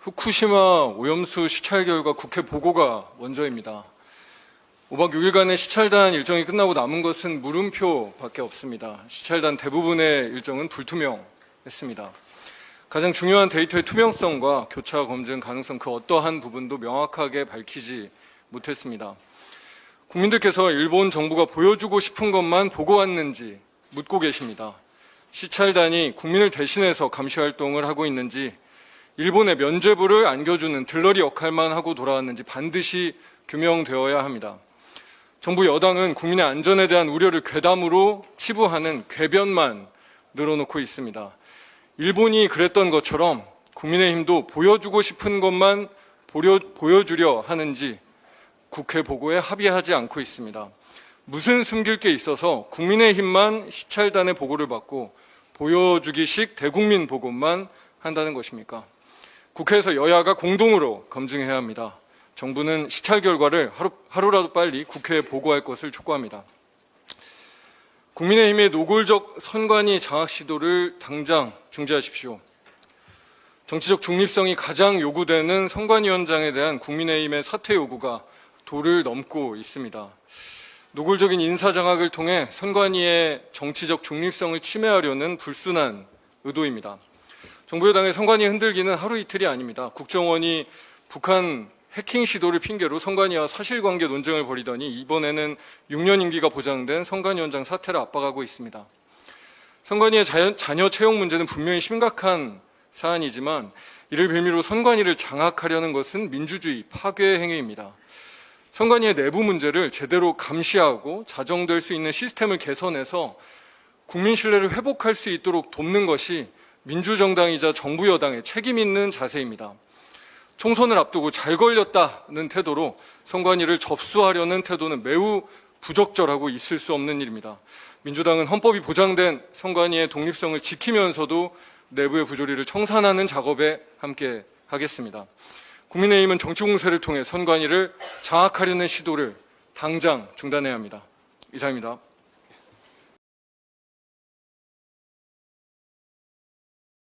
후쿠시마 오염수 시찰 결과 국회 보고가 먼저입니다. 5박 6일간의 시찰단 일정이 끝나고 남은 것은 물음표밖에 없습니다. 시찰단 대부분의 일정은 불투명했습니다. 가장 중요한 데이터의 투명성과 교차 검증 가능성 그 어떠한 부분도 명확하게 밝히지 못했습니다. 국민들께서 일본 정부가 보여주고 싶은 것만 보고 왔는지 묻고 계십니다. 시찰단이 국민을 대신해서 감시 활동을 하고 있는지 일본의 면죄부를 안겨주는 들러리 역할만 하고 돌아왔는지 반드시 규명되어야 합니다. 정부 여당은 국민의 안전에 대한 우려를 괴담으로 치부하는 궤변만 늘어놓고 있습니다. 일본이 그랬던 것처럼 국민의힘도 보여주고 싶은 것만 보려, 보여주려 하는지 국회 보고에 합의하지 않고 있습니다. 무슨 숨길 게 있어서 국민의힘만 시찰단의 보고를 받고 보여주기식 대국민 보고만 한다는 것입니까? 국회에서 여야가 공동으로 검증해야 합니다. 정부는 시찰 결과를 하루, 하루라도 빨리 국회에 보고할 것을 촉구합니다. 국민의힘의 노골적 선관위 장악 시도를 당장 중지하십시오. 정치적 중립성이 가장 요구되는 선관위원장에 대한 국민의힘의 사퇴 요구가 도를 넘고 있습니다. 노골적인 인사 장악을 통해 선관위의 정치적 중립성을 침해하려는 불순한 의도입니다. 정부 여당의 선관위 흔들기는 하루 이틀이 아닙니다. 국정원이 북한 해킹 시도를 핑계로 선관위와 사실관계 논쟁을 벌이더니 이번에는 6년 임기가 보장된 선관위원장 사퇴를 압박하고 있습니다. 선관위의 자연- 자녀 채용 문제는 분명히 심각한 사안이지만 이를 빌미로 선관위를 장악하려는 것은 민주주의 파괴 행위입니다. 선관위의 내부 문제를 제대로 감시하고 자정될 수 있는 시스템을 개선해서 국민 신뢰를 회복할 수 있도록 돕는 것이 민주정당이자 정부 여당의 책임 있는 자세입니다. 총선을 앞두고 잘 걸렸다는 태도로 선관위를 접수하려는 태도는 매우 부적절하고 있을 수 없는 일입니다. 민주당은 헌법이 보장된 선관위의 독립성을 지키면서도 내부의 부조리를 청산하는 작업에 함께 하겠습니다. 국민의힘은 정치 공세를 통해 선관위를 장악하려는 시도를 당장 중단해야 합니다. 이상입니다.